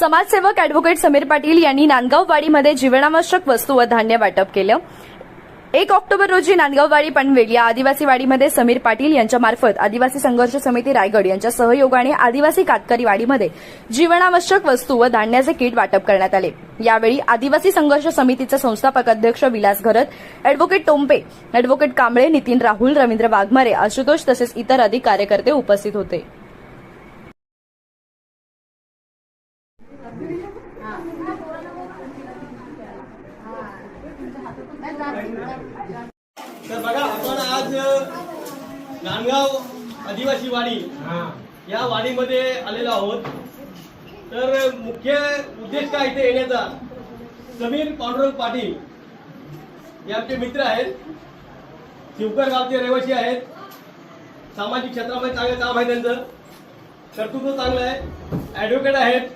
समाजसेवक अॅडव्होकेट समीर पाटील यांनी नांदगाववाडीमध्ये जीवनावश्यक वस्तू व धान्य वाटप केलं. एक ऑक्टोबर रोजी नांदगाववाडी पनवेल या आदिवासी वाडीमध्ये समीर पाटील यांच्या मार्फत आदिवासी संघर्ष समिती रायगड यांच्या सहयोगाने आदिवासी कातकरी वाडीमध्ये जीवनावश्यक वस्तू व धान्याचे किट वाटप करण्यात आले. यावेळी आदिवासी संघर्ष समितीचे संस्थापक अध्यक्ष विलास घरत अॅडव्होकेट टोंपे अॅडव्होकेट कांबळे नितीन राहुल रवींद्र वाघमारे आशुतोष तसेच इतर अधिक कार्यकर्ते उपस्थित होते. तर बघा आपण आज नांदगाव आदिवासी वाडी या वाडीमध्ये आलेलो आहोत. तर मुख्य उद्देश काय इथे येण्याचा? समीर पांडुरंग पाटील हे आमचे मित्र आहेत. शिवकर गावचे रहिवासी आहेत. सामाजिक क्षेत्रामध्ये चांगलं काम आहे त्यांचं. कर्तृत्व चांगलं आहे. ॲडव्होकेट आहेत.